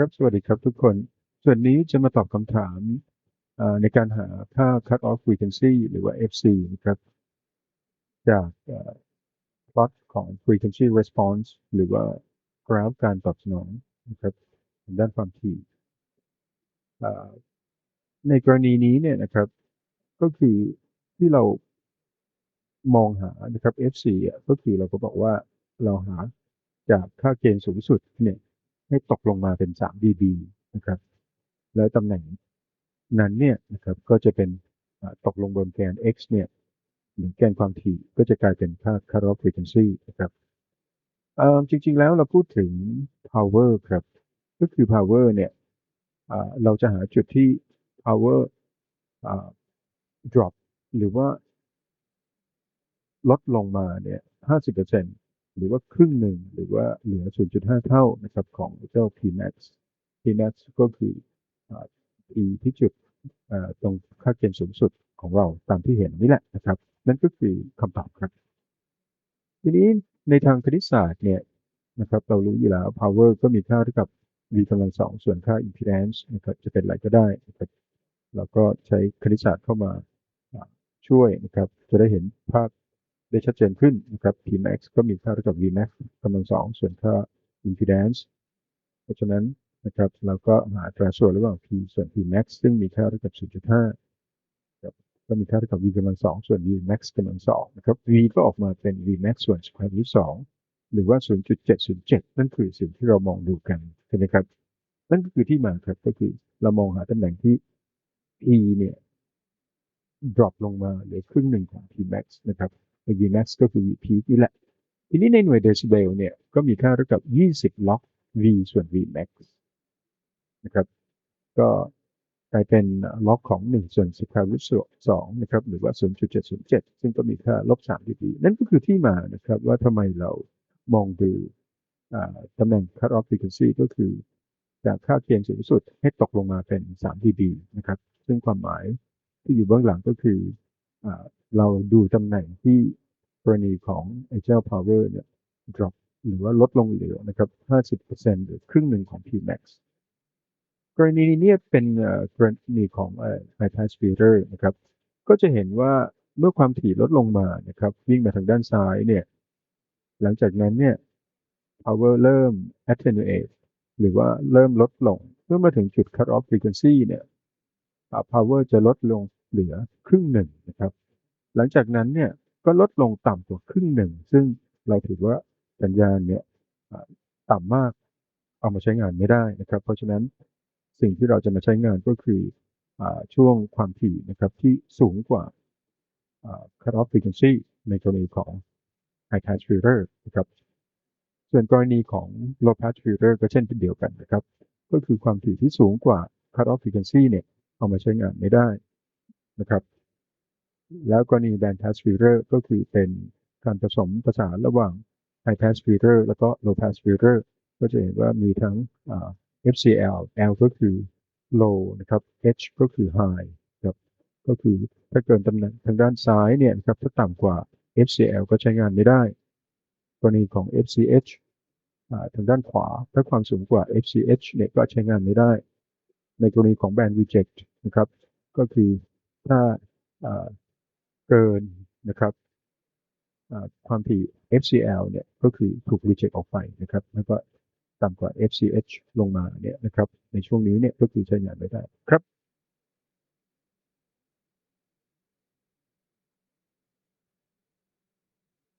ครับสวัสดีครับทุกคน ส่วนนี้จะมาตอบคำถามในการหาค่า cut off frequency หรือว่า FC นะครับ จากเอ่อ plot ของ frequency response หรือว่ากราฟการตอบสนองนะครับด้านความถี่ในกรณีนี้เนี่ยนะครับ ก็คือที่เรามองหานะครับ FC อะก็คือเราก็บอกว่าเราหาจากค่าเกณฑ์สูงสุดเนี่ย ให้ตกลงมาเป็น 3 dB นะครับ แล้วตำแหน่งนั้นเนี่ยนะครับก็จะเป็นตกลงบนแกน x เนี่ยหรือแกนความถี่ก็จะกลายเป็นค่า cut off frequency นะครับจริงๆแล้วเราพูดถึง power ครับ ก็คือ power เนี่ยเราจะหาจุดที่ power อ่า drop หรือว่าลดลงมาเนี่ย50% หรือว่าครึ่งหนึ่งหรือว่าเหลือ 0.5 เท่านะครับของเจ้า Pmax Pmax ก็คืออ่า P ที่จุดตรงค่าเกณฑ์สูงสุดของเราตามที่เห็นนี่แหละนะครับ นั่นก็คือคำตอบครับ ทีนี้ในทางคณิตศาสตร์เนี่ยนะครับเรารู้อยู่แล้ว power ก็มีค่าเท่ากับ v กำลังสองส่วนค่า impedance นะครับจะเป็นอะไรก็ได้นะครับแล้วก็ใช้คณิตศาสตร์เข้ามาช่วยนะครับ จะได้เห็นภาพ ได้ชัดเจนขึ้นนะครับ Pmax ก็มีค่าเท่ากับ Vmax กำลังสองส่วนค่า impedance เพราะฉะนั้นนะครับเราก็หาอัตราส่วนระหว่าง P ส่วน Pmax ซึ่งมีค่าเท่ากับ 0.5ครับก็มีค่าเท่ากับ V กำลังสองส่วน Vmax กำลังสองนะครับ V ก็ออกมาเป็น Vmax ส่วน square root สองหรือว่า 0.707 นั่นคือสิ่งที่เรามองดูกันใช่ไหมครับ นั่นก็คือที่มาครับก็คือเรามองหาตำแหน่งที่ P เนี่ย drop ลงมาเหลือครึ่งหนึ่งของ Pmax นะครับ ใน Vmax ก็คือ P นี่แหละ ทีนี้ในหน่วยเดซิเบลเนี่ยก็มีค่าเท่ากับ 20 log V ส่วน Vmax นะครับ ก็กลายเป็นล็อกของ 1 ส่วนสแควร์รูทสองนะครับ หรือว่า 0.707 ซึ่งก็มีค่าลบ3 dB นั่นก็คือที่มานะครับว่าทำไมเรามองดูตำแหน่ง cut off frequency ก็คือ จากค่าเกณฑ์สูงสุดให้ตกลงมาเป็น 3 dB นะครับ ซึ่งความหมายที่อยู่เบื้องหลังก็คืออ เราดูตำแหน่งที่กรณีของไอ้เจ้า power เนี่ย drop หรือว่าลดลงเหลือนะครับ 50%หรือครึ่งหนึ่งของ Pmax กรณีนี้เนี่ยเป็นกรณีของเอ่อ high pass filter นะครับ ก็จะเห็นว่าเมื่อความถี่ลดลงมานะครับ วิ่งมาทางด้านซ้ายเนี่ย หลังจากนั้นเนี่ย power เริ่ม attenuate หรือว่าเริ่มลดลง เมื่อมาถึงจุด cut off frequency เนี่ย power จะลดลงเหลือครึ่งหนึ่งนะครับ หลังจากนั้นเนี่ยก็ลดลงต่ำกว่าครึ่งหนึ่ง ซึ่งเราถือว่าสัญญาณเนี่ยต่ำมากเอามาใช้งานไม่ได้นะครับ เพราะฉะนั้นสิ่งที่เราจะมาใช้งานก็คืออช่วงความถี่นะครับที่สูงกว่าอ่า cut off frequency ในกรณีของ high pass filter นะครับส่วนกรณีของ low pass filter ก็เช่นเดียวกันนะครับ ก็คือความถี่ที่สูงกว่า cut off frequency เนี่ยเอามาใช้งานไม่ได้นะครับ แล้วกรณี band pass filter ก็คือเป็นการผสมผสานระหว่าง high pass filter แล้วก็ low pass filter ก็จะเห็นว่ามีทั้ง FCL L ก็คือ low นะครับ H ก็คือ high ครับก็คือถ้าเกินตำแหน่งทางด้านซ้ายเนี่ยนะครับถ้าต่ำกว่า FCL ก็ใช้งานไม่ได้ กรณีของ FCH ทางด้านขวาถ้าความสูงกว่า FCH เนี่ยก็ใช้งานไม่ได้ ในกรณีของ band reject นะครับ ก็คือถ้า เกินนะครับความถี่ FCL เนี่ยก็คือถูกรีเจ็คออกไปนะครับ แล้วก็ต่ำกว่า FCH ลงมาเนี่ยนะครับ ในช่วงนี้เนี่ยก็คือใช้งานไม่ได้ครับ